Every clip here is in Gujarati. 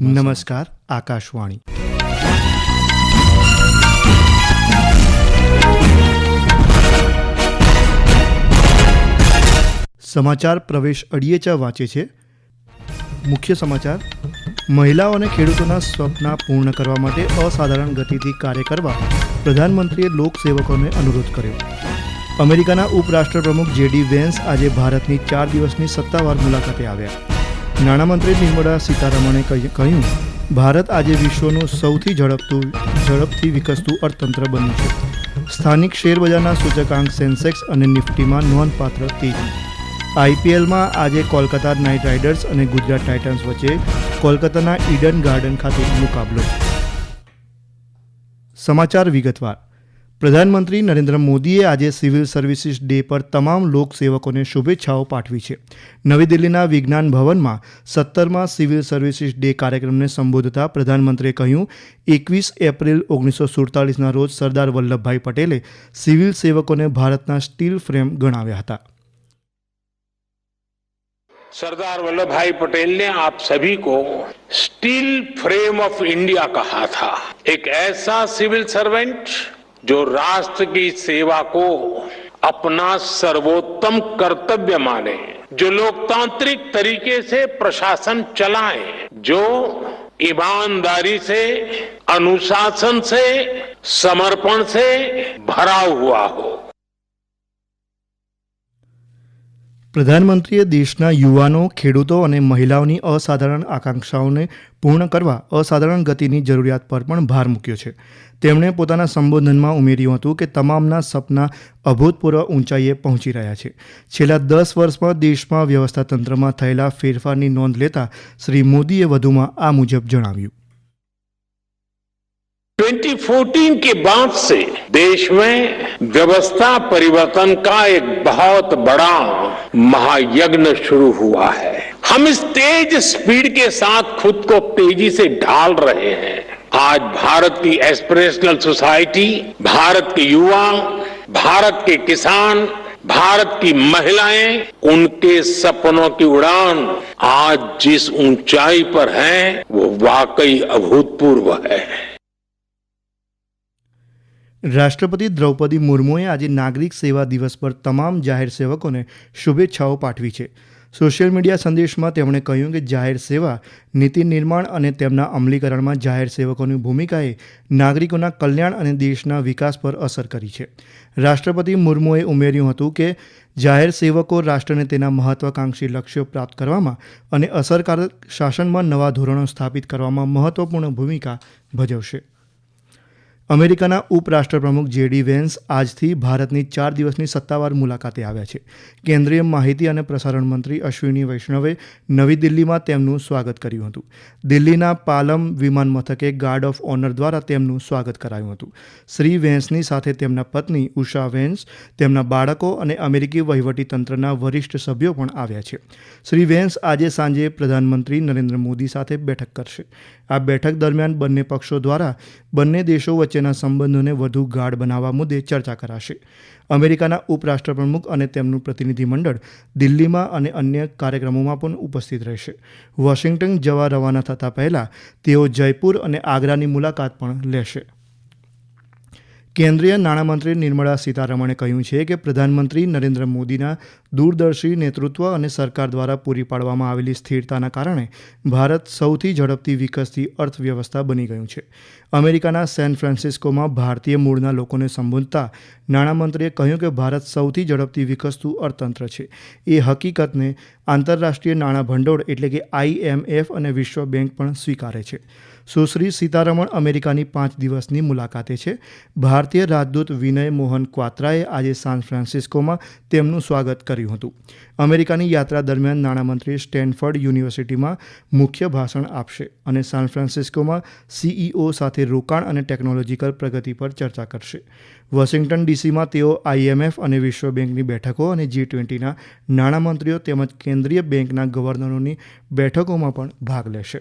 નમસ્કાર, આકાશવાણી. સમાચાર પ્રવેશ અડિયેચા વાંચે છે. મુખ્ય સમાચાર, મહિલાઓ અને ખેડૂતોના સ્વપ્ન પૂર્ણ કરવા માટે અસાધારણ ગતિથી કાર્ય કરવા પ્રધાનમંત્રીએ લોકસેવકોને અનુરોધ કર્યો. અમેરિકાના ઉપરાષ્ટ્રપ્રમુખ જેડી વેન્સ આજે ભારતની ચાર દિવસની સત્તાવાર મુલાકાતે આવ્યા. નાણામંત્રી નિર્મળા સીતારમણે કહી- કહ્યું, ભારત આજે વિશ્વનું સૌથી ઝડપતું ઝડપથી વિકસતું અર્થતંત્ર બન્યું છે. સ્થાનિક શેરબજારના સૂચકાંક સેન્સેક્સ અને નિફ્ટીમાં નોંધપાત્ર તેજી. આઈપીએલમાં આજે કોલકાતા નાઇટ રાઇડર્સ અને ગુજરાત ટાઇટન્સ વચ્ચે કોલકાતાના ઈડન ગાર્ડન ખાતે મુકાબલો સમાચાર વિગતવાર. પ્રધાનમંત્રી નરેન્દ્ર મોદીએ આજે સિવિલ સર્વિસીસ ડે પર તમામ લોકસેવકોને શુભેચ્છાઓ પાઠવી છે નવી દિલ્હીના વિજ્ઞાન ભવનમાં સત્તરમાં સિવિલ સર્વિસીસ ડે કાર્યક્રમને સંબોધતા પ્રધાનમંત્રીએ કહ્યું એકવીસ એપ્રિલ ઓગણીસો સુડતાલીસના રોજ સરદાર વલ્લભભાઈ પટેલે સિવિલ સેવકોને ભારતના સ્ટીલ ફ્રેમ ગણાવ્યા હતા सरदार वल्लभ भाई पटेल ने आप सभी को स्टील फ्रेम ऑफ इंडिया कहा था एक ऐसा सिविल सर्वेंट जो राष्ट्र की सेवा को अपना सर्वोत्तम कर्तव्य माने, जो लोकतांत्रिक तरीके से प्रशासन चलाए, जो ईमानदारी से, अनुशासन से, समर्पण से भरा हुआ हो। પ્રધાનમંત્રીએ દેશના યુવાનો, ખેડૂતો અને મહિલાઓની અસાધારણ આકાંક્ષાઓને પૂર્ણ કરવા અસાધારણ ગતિની જરૂરિયાત પર પણ ભાર મૂક્યો છે. તેમણે પોતાના સંબોધનમાં ઉમેર્યું હતું કે તમામના સપના અભૂતપૂર્વ ઊંચાઈએ પહોંચી રહ્યા છે. છેલ્લા દસ વર્ષમાં દેશમાં વ્યવસ્થા તંત્રમાં થયેલા ફેરફારની નોંધ લેતા શ્રી મોદીએ વધુમાં આ મુજબ જણાવ્યું. 2014 के बाद से देश में व्यवस्था परिवर्तन का एक बहुत बड़ा महायज्ञ शुरू हुआ है। हम इस तेज स्पीड के साथ खुद को तेज़ी से ढाल रहे हैं। आज भारत की एस्पिरेशनल सोसाइटी भारत के युवा, भारत के किसान, भारत की महिलाएँ, उनके सपनों की उड़ान आज जिस ऊंचाई पर है, वो वाकई अभूतपूर्व है। રાષ્ટ્રપતિ દ્રૌપદી મુર્મુએ આજે નાગરિક સેવા દિવસ પર તમામ જાહેર સેવકોને શુભેચ્છાઓ પાઠવી છે. સોશિયલ મીડિયા સંદેશમાં તેમણે કહ્યું કે જાહેર સેવા, નીતિ નિર્માણ અને તેમના અમલીકરણમાં જાહેર સેવકોની ભૂમિકાએ નાગરિકોના કલ્યાણ અને દેશના વિકાસ પર અસર કરી છે. રાષ્ટ્રપતિ મુર્મુએ ઉમેર્યું હતું કે જાહેર સેવકો રાષ્ટ્રને તેના મહત્વાકાંક્ષી લક્ષ્યો પ્રાપ્ત કરવામાં અને અસરકારક શાસનમાં નવા ધોરણો સ્થાપિત કરવામાં મહત્વપૂર્ણ ભૂમિકા ભજવશે. અમેરિકાના ઉપરાષ્ટ્રપ્રમુખ જેડી વેન્સ આજથી ભારતની ચાર દિવસની સત્તાવાર મુલાકાતે આવ્યા છે. કેન્દ્રીય માહિતી અને પ્રસારણ મંત્રી અશ્વિની વૈષ્ણવે નવી દિલ્હીમાં તેમનું સ્વાગત કર્યું હતું. દિલ્હીના પાલમ વિમાન મથકે ગાર્ડ ઓફ ઓનર દ્વારા તેમનું સ્વાગત કરાયું હતું. શ્રી વેન્સની સાથે તેમના પત્ની ઉષા વેન્સ, તેમના બાળકો અને અમેરિકી વહીવટીતંત્રના વરિષ્ઠ સભ્યો પણ આવ્યા છે. શ્રી વેન્સ આજે સાંજે પ્રધાનમંત્રી નરેન્દ્ર મોદી સાથે બેઠક કરશે. આ બેઠક દરમિયાન બંને પક્ષો દ્વારા બંને દેશો વચ્ચેના સંબંધોને વધુ ગાઢ બનાવવા મુદ્દે ચર્ચા કરાશે. અમેરિકાના ઉપરાષ્ટ્રપ્રમુખ અને તેમનું પ્રતિનિધિમંડળ દિલ્હીમાં અને અન્ય કાર્યક્રમોમાં પણ ઉપસ્થિત રહેશે. વોશિંગ્ટન જવા રવાના થતાં પહેલાં તેઓ જયપુર અને આગ્રાની મુલાકાત પણ લેશે. કેન્દ્રીય નાણામંત્રી નિર્મળા સીતારમણે કહ્યું છે કે પ્રધાનમંત્રી નરેન્દ્ર મોદીના દૂરદર્શી નેતૃત્વ અને સરકાર દ્વારા પૂરી પાડવામાં આવેલી સ્થિરતાના કારણે ભારત સૌથી ઝડપથી વિકસતી અર્થવ્યવસ્થા બની ગયું છે. અમેરિકાના સેન ફ્રાન્સિસ્કોમાં ભારતીય મૂળના લોકોને સંબોધતા નાણામંત્રીએ કહ્યું કે ભારત સૌથી ઝડપથી વિકસતું અર્થતંત્ર છે. એ હકીકતને આંતરરાષ્ટ્રીય નાણાં ભંડોળ એટલે કે આઈએમએફ અને વિશ્વ બેંક પણ સ્વીકારે છે. સુશ્રી સીતારમણ અમેરિકાની પાંચ દિવસની મુલાકાતે છે. ભારતીય રાજદૂત વિનય મોહન ક્વાત્રાએ આજે સાન ફ્રાન્સિસ્કોમાં તેમનું સ્વાગત કર્યું. હતું. અમેરિકાની યાત્રા દરમિયાન નાણામંત્રી સ્ટેનફર્ડ યુનિવર્સિટીમાં મુખ્ય ભાષણ આપશે અને સાન ફ્રાન્સિસ્કોમાં સીઈઓ સાથે રોકાણ અને ટેકનોલોજીકલ પ્રગતિ પર ચર્ચા કરશે. વોશિંગ્ટન ડીસીમાં તેઓ આઈએમએફ અને વિશ્વ બેંકની બેઠકો અને જી ટ્વેન્ટીના નાણામંત્રીઓ તેમજ કેન્દ્રીય બેંકના ગવર્નરોની બેઠકોમાં પણ ભાગ લેશે.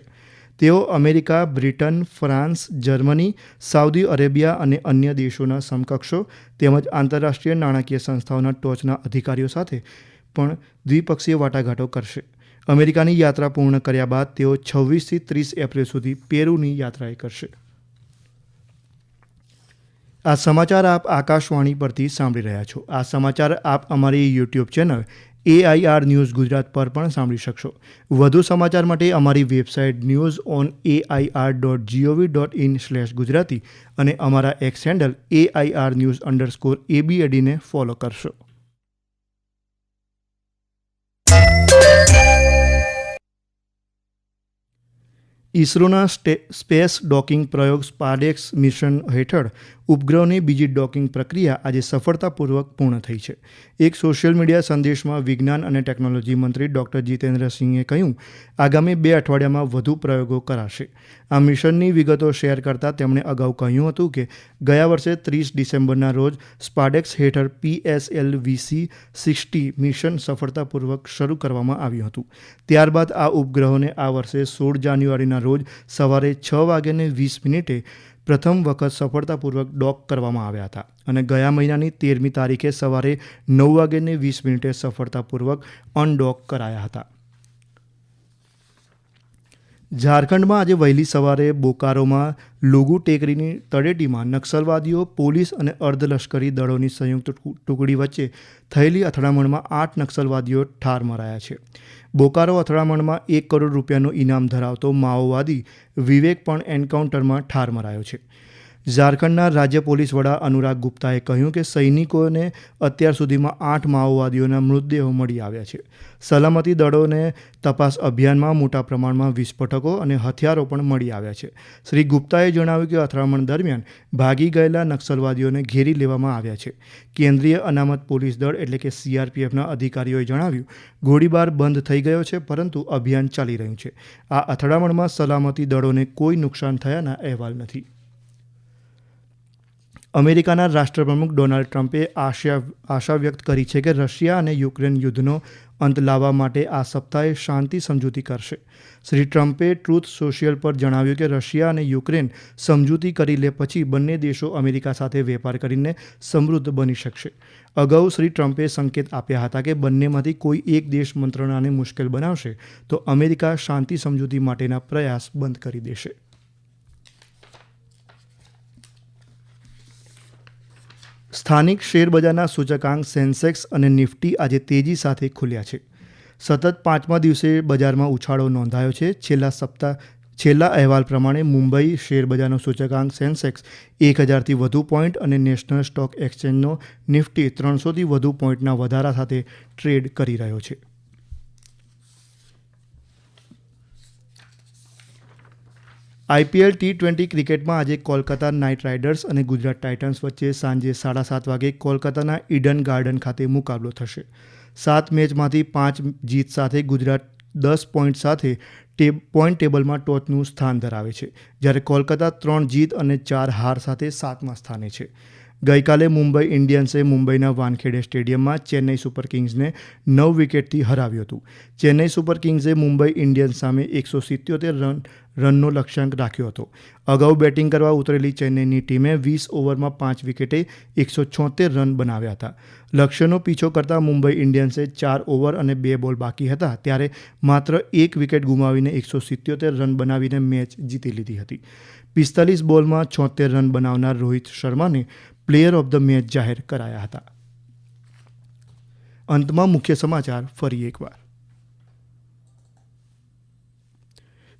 તેઓ America, Britain, France, Germany, Saudi Arabia અને અન્ય દેશોના સમકક્ષો તેમજ આંતરરાષ્ટ્રીય નાણાકીય સંસ્થાઓના ટોચના અધિકારીઓ સાથે પણ દ્વિપક્ષીય વાટાઘાટો કરશે. અમેરિકાની યાત્રા પૂર્ણ કર્યા બાદ તેઓ છવ્વીસથી ત્રીસ એપ્રિલ સુધી પેરુની યાત્રાએ કરશે. આ સમાચાર આપ આકાશવાણી પરથી સાંભળી રહ્યા છો. આ સમાચાર આપ અમારી YouTube channel AIR news Gujarat પર પણ સાંભળી શકશો. વધુ સમાચાર માટે અમારી website news on AIR dot gov dot in slash Gujarati અને અમારા X handle AIR news underscore એબીએડીને follow કરશો. ઇસરોના સ્પેસ ડોકિંગ પ્રયોગ સ્પાડેક્સ મિશન હેઠળ ઉપગ્રહની બીજી ડોકિંગ પ્રક્રિયા આજે સફળતાપૂર્વક પૂર્ણ થઈ છે. એક સોશિયલ મીડિયા સંદેશમાં વિજ્ઞાન અને ટેકનોલોજી મંત્રી ડૉક્ટર જીતેન્દ્રસિંહે કહ્યું, આગામી બે અઠવાડિયામાં વધુ પ્રયોગો કરાશે. આ મિશનની વિગતો શેર કરતાં તેમણે અગાઉ કહ્યું હતું કે, ગયા વર્ષે ત્રીસ ડિસેમ્બરના રોજ સ્પાડેક્સ હેઠળ પીએસએલવીસી સિક્સટી મિશન સફળતાપૂર્વક શરૂ કરવામાં આવ્યું હતું. ત્યારબાદ આ ઉપગ્રહોને આ વર્ષે સોળ જાન્યુઆરીના રોજ સવારે છ વાગ્યાને વીસ મિનિટે પ્રથમ વખત સફળતાપૂર્વક ડોક કરવામાં આવ્યા હતા અને ગયા મહિનાની તેરમી તારીખે સવારે નવ વાગ્યાને વીસ મિનિટે સફળતાપૂર્વક અનડોક કરાયા હતા. ઝારખંડમાં આજે વહેલી સવારે બોકારોમાં લુગુ ટેકરીની તળેટીમાં નક્સલવાદીઓ, પોલીસ અને અર્ધલશ્કરી દળોની સંયુક્ત ટુકડી વચ્ચે થયેલી અથડામણમાં આઠ નક્સલવાદીઓ ઠાર મરાયા છે. બોકારો અથડામણમાં એક કરોડ રૂપિયાનું ઇનામ ધરાવતો માઓવાદી વિવેક પણ એન્કાઉન્ટરમાં ઠાર મરાયો છે. ઝારખંડના રાજ્ય પોલીસ વડા અનુરાગ ગુપ્તાએ કહ્યું કે સૈનિકોને અત્યાર સુધીમાં આઠ માઓવાદીઓના મૃતદેહો મળી આવ્યા છે. સલામતી દળોને તપાસ અભિયાનમાં મોટા પ્રમાણમાં વિસ્ફોટકો અને હથિયારો પણ મળી આવ્યા છે. શ્રી ગુપ્તાએ જણાવ્યું કે અથડામણ દરમિયાન ભાગી ગયેલા નક્સલવાદીઓને ઘેરી લેવામાં આવ્યા છે. કેન્દ્રીય અનામત પોલીસ દળ એટલે કે સીઆરપીએફના અધિકારીઓએ જણાવ્યું, ગોળીબાર બંધ થઈ ગયો છે પરંતુ અભિયાન ચાલી રહ્યું છે. આ અથડામણમાં સલામતી દળોને કોઈ નુકસાન થયાના અહેવાલ નથી. અમેરિકાના રાષ્ટ્રપ્રમુખ ડોનાલ્ડ ટ્રમ્પે આશા આશા વ્યક્ત કરી છે કે રશિયા અને યુક્રેન યુદ્ધનો અંત લાવવા માટે આ સપ્તાહે શાંતિ સમજૂતી કરશે. શ્રી ટ્રમ્પે ટ્રુથ સોશિયલ પર જણાવ્યું કે રશિયા અને યુક્રેન સમજૂતી કરી લે પછી બંને દેશો અમેરિકા સાથે વેપાર કરીને સમૃદ્ધ બની શકશે. અગાઉ શ્રી ટ્રમ્પે સંકેત આપ્યા હતા કે બંનેમાંથી કોઈ એક દેશ મંત્રણાને મુશ્કેલ બનાવશે તો અમેરિકા શાંતિ સમજૂતી માટેના પ્રયાસ બંધ કરી દેશે. સ્થાનિક શેરબજારના સૂચકાંક સેન્સેક્સ અને નિફ્ટી આજે તેજી સાથે ખુલ્યા છે. સતત પાંચમા દિવસે બજારમાં ઉછાળો નોંધાયો છે. છેલ્લા સપ્તાહ છેલ્લા અહેવાલ પ્રમાણે મુંબઈ શેરબજારનો સૂચકાંક સેન્સેક્સ એક હજારથી વધુ પોઈન્ટ અને નેશનલ સ્ટોક એક્સચેન્જનો નિફ્ટી ત્રણસોથી વધુ પોઈન્ટના વધારા સાથે ટ્રેડ કરી રહ્યો છે. આઈપીએલ ટી ટ્વેન્ટી ક્રિકેટમાં આજે કોલકાતા નાઇટ રાઇડર્સ અને ગુજરાત ટાઇટન્સ વચ્ચે સાંજે સાડા સાત વાગે કોલકાતાના ઈડન ગાર્ડન ખાતે મુકાબલો થશે. સાત મેચમાંથી પાંચ જીત સાથે ગુજરાત દસ પોઈન્ટ સાથે ટે, પોઈન્ટ ટેબલમાં ટોચનું સ્થાન ધરાવે છે, જ્યારે કોલકાતા ત્રણ જીત અને ચાર હાર સાથે સાતમા સ્થાને છે. ગઈકાલે મુંબઈ ઇન્ડિયન્સે મુંબઈના વાનખેડે સ્ટેડિયમમાં ચેન્નઈ સુપર કિંગ્સને નવ વિકેટથી હરાવ્યું હતું. ચેન્નઈ સુપર કિંગ્સે મુંબઈ ઇન્ડિયન્સ સામે એકસો સિત્યોતેર રન, રનનો લક્ષ્યાંક રાખ્યો હતો. અગાઉ બેટિંગ કરવા ઉતરેલી ચેન્નઈની ટીમે વીસ ઓવરમાં પાંચ વિકેટે એકસો છોતેર રન બનાવ્યા હતા. લક્ષ્યનો પીછો કરતા મુંબઈ ઇન્ડિયન્સે ચાર ઓવર અને બે બોલ બાકી હતા, ત્યારે માત્ર એક વિકેટ ગુમાવીને એકસો સિત્યોતેર રન બનાવીને મેચ જીતી લીધી હતી. પિસ્તાલીસ બોલમાં છોતેર રન બનાવનાર રોહિત શર્માને પ્લેયર ઓફ ધ મેચ જાહેર કરાયા હતા. અંતમાં મુખ્ય સમાચાર ફરી એકવાર.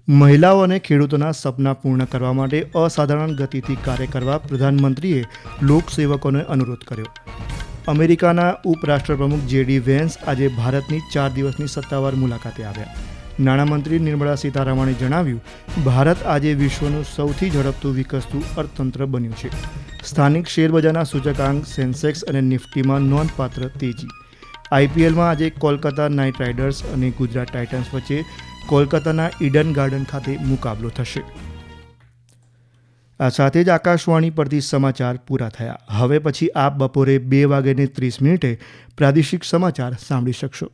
મહિલાઓ અને ખેડૂતોના સપના પૂર્ણ કરવા માટે અસાધારણ ગતિથી કાર્ય કરવા પ્રધાનમંત્રીએ લોકસેવકોને અનુરોધ કર્યો. અમેરિકાના ઉપરાષ્ટ્રપ્રમુખ જેડી વેન્સ આજે ભારતની ચાર દિવસની સત્તાવાર મુલાકાતે આવ્યા. નાણામંત્રી નિર્મળા સીતારામણે જણાવ્યું, ભારત આજે વિશ્વનું સૌથી ઝડપથી વિકસતું અર્થતંત્ર બન્યું છે. સ્થાનિક શેરબજારના સૂચકાંક, સેન્સેક્સ અને નિફ્ટીમાં નોંધપાત્ર તેજી. આઈપીએલમાં આજે કોલકાતા નાઇટ રાઇડર્સ અને ગુજરાત ટાઇટન્સ વચ્ચે કોલકાતાના ઈડન ગાર્ડન ખાતે મુકાબલો થશે. આ સાથે જ આકાશવાણી પરથી સમાચાર પૂરા થયા. હવે પછી આપ બપોરે બે વાગ્યાને ત્રીસ મિનિટે પ્રાદેશિક સમાચાર સાંભળી શકશો.